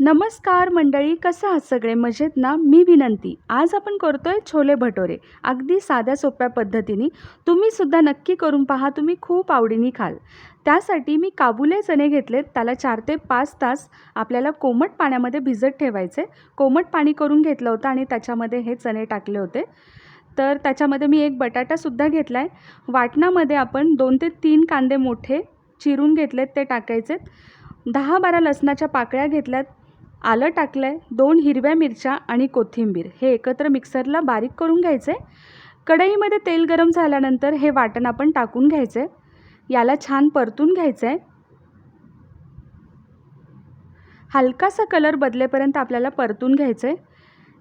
नमस्कार मंडळी कसं आहात सगळे? मजेत ना? मी विनंती आज आपण करतो आहे छोले भटोरे. अगदी साध्या सोप्या पद्धतीने. तुम्हीसुद्धा नक्की करून पहा तुम्ही खूप आवडीने खाल. त्यासाठी मी काबुले चणे घेतलेत त्याला चार ते पाच तास आपल्याला कोमट पाण्यामध्ये भिजत ठेवायचे. कोमट पाणी करून घेतलं होतं आणि त्याच्यामध्ये हे चणे टाकले होते. तर त्याच्यामध्ये मी एक बटाटासुद्धा घेतला आहे वाटणामध्ये आपण दोन ते तीन कांदे मोठे चिरून घेतलेत ते टाकायचेत. दहा बारा लसणाच्या पाकळ्या घेतल्यात. आलं टाकलं आहे दोन हिरव्या मिरच्या आणि कोथिंबीर. हे एकत्र मिक्सरला बारीक करून घ्यायचे. कढईमध्ये तेल गरम झाल्यानंतर हे वाटण आपण टाकून घ्यायचे. याला छान परतून घ्यायचं आहे हलकासा कलर बदलेपर्यंत आपल्याला परतून घ्यायचं आहे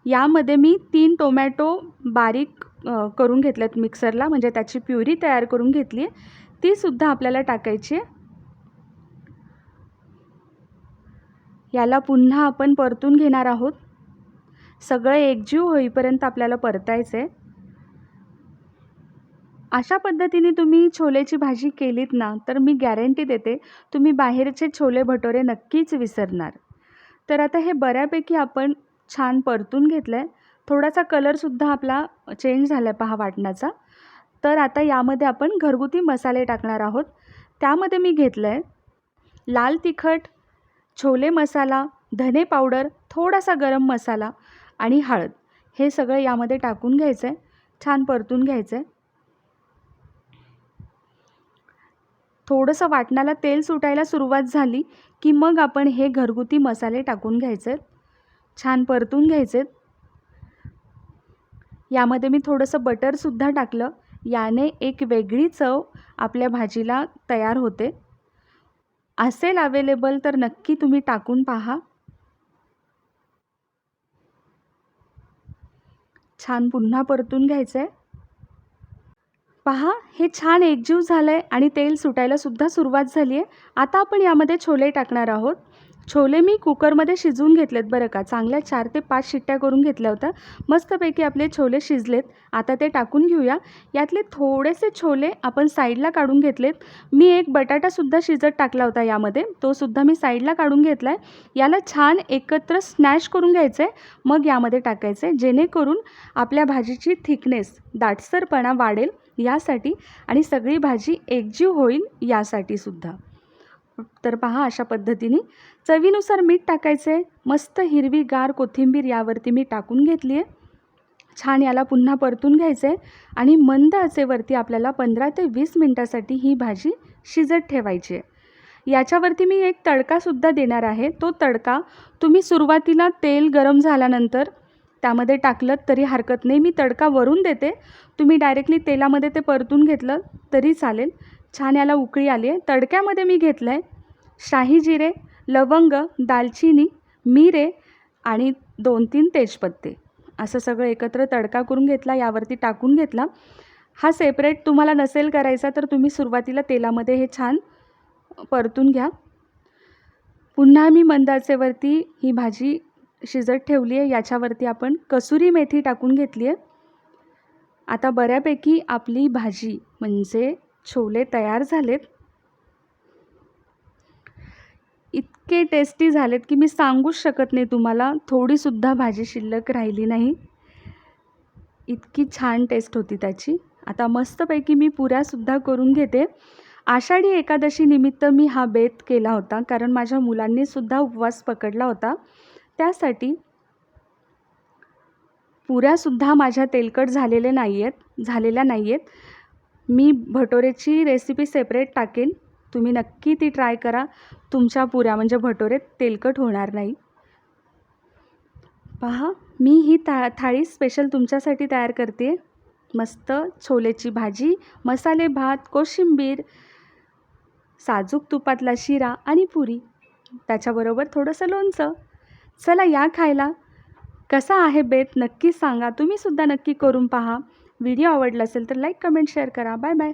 यामध्ये मी तीन टोमॅटो बारीक करून घेतल्यात मिक्सरला. म्हणजे त्याची प्युरी तयार करून घेतली आहे तीसुद्धा आपल्याला टाकायची आहे. याला पुन्हा आपण परतून घेणार आहोत. सगळं एकजीव होईपर्यंत आपल्याला परतायचं आहे अशा पद्धतीने तुम्ही छोलेची भाजी केलीत ना तर मी गॅरंटी देते तुम्ही बाहेरचे छोले भटोरे नक्कीच विसरणार. तर आता हे बऱ्यापैकी आपण छान परतून घेतलं आहे थोडासा कलरसुद्धा आपला चेंज झाला आहे पहा वाटणाचा तर आता यामध्ये आपण घरगुती मसाले टाकणार आहोत. त्यामध्ये मी घेतलं आहे लाल तिखट छोले मसाला धने पावडर थोडासा गरम मसाला आणि हळद. हे सगळं यामध्ये टाकून घ्यायचं आहे छान परतून घ्यायचं आहे थोडंसं वाटणाला तेल सुटायला सुरुवात झाली की मग आपण हे घरगुती मसाले टाकून घ्यायचे. छान परतून घ्यायचे. यामध्ये मी थोडंसं बटरसुद्धा टाकलं. याने एक वेगळी चव आपल्या भाजीला तयार होते. असेल अवेलेबल तर नक्की तुम्ही टाकून पहा. छान पुन्हा परतून घ्यायचं आहे पहा हे छान एकजीव झालं आहे आणि तेल सुटायला सुद्धा सुरुवात झाली आहे आता आपण यामध्ये छोले टाकणार आहोत. छोले मी कुकरमध्ये शिजवून घेतलेत बरं का. चांगल्या चार ते पाच शिट्ट्या करून घेतल्या होत्या. मस्तपैकी आपले छोले शिजलेत. आता ते टाकून घेऊया. यातले थोडेसे छोले आपण साईडला काढून घेतलेत. मी एक बटाटासुद्धा शिजत टाकला होता यामध्ये. तो सुद्धा मी साईडला काढून घेतला आहे याला छान एकत्र स्नॅश करून घ्यायचं आहे मग यामध्ये टाकायचं आहे जेणेकरून आपल्या भाजीची थिकनेस दाटसरपणा वाढेल यासाठी आणि सगळी भाजी एकजीव होईल यासाठी सुद्धा. तर पहा अशा पद्धतीने. चवीनुसार मीठ टाकायचं. आहे मस्त हिरवीगार कोथिंबीर यावरती मी टाकून घेतली आहे. छान याला पुन्हा परतून घ्यायचं आहे. आणि मंद आचेवरती आपल्याला पंधरा ते वीस मिनटासाठी ही भाजी शिजत ठेवायची आहे. याच्यावरती मी एक तडकासुद्धा देणार आहे. तो तडका तुम्ही सुरुवातीला तेल गरम झाल्यानंतर त्यामध्ये टाकलं तरी हरकत नाही. मी तडका वरून देते. तुम्ही डायरेक्टली तेलामध्ये ते परतून घेतलं तरी चालेल. छान याला उकळी आली आहे. तडक्यामध्ये मी घेतलं आहे शाही जिरे लवंग दालचिनी मिरे आणि दोन तीन तेजपत्ते. असं सगळं एकत्र तडका करून घेतला यावरती टाकून घेतला. हा सेपरेट तुम्हाला नसेल करायचा तर तुम्ही सुरुवातीला तेलामध्ये हे छान परतून घ्या. पुन्हा मी मंदाचेवरती ही भाजी शिजत ठेवली आहे. याच्यावरती आपण कसुरी मेथी टाकून घेतली आहे. आता बऱ्यापैकी आपली भाजी म्हणजे छोले तयार झालेत. इतके टेस्टी झालेत की मी सांगूच शकत नाही तुम्हाला. थोडीसुद्धा भाजी शिल्लक राहिली नाही. इतकी छान टेस्ट होती त्याची. आता मस्तपैकी मी पुऱ्यासुद्धा करून घेते. आषाढी एकादशी निमित्त मी हा बेत केला होता कारण माझ्या मुलांनीसुद्धा उपवास पकडला होता. त्यासाठी पुऱ्यासुद्धा माझ्या तेलकट झालेले नाही आहेत झालेल्या नाही आहेत मी भटोरेची रेसिपी सेपरेट टाकेन. तुम्ही नक्की ती ट्राय करा. तुमच्या पुऱ्या म्हणजे भटोरे तेलकट होणार नाही. पहा मी ही था थाळी स्पेशल तुमच्यासाठी तयार करते मस्त छोलेची भाजी मसाले भात कोशिंबीर साजूक तुपातला शिरा आणि पुरी. त्याच्याबरोबर थोडंसं लोणचं. चला या खायला. कसा आहे बेत नक्की सांगा. तुम्हीसुद्धा नक्की करून पहा. व्हिडिओ आवडला असेल तर लाईक कमेंट शेअर करा. Bye bye.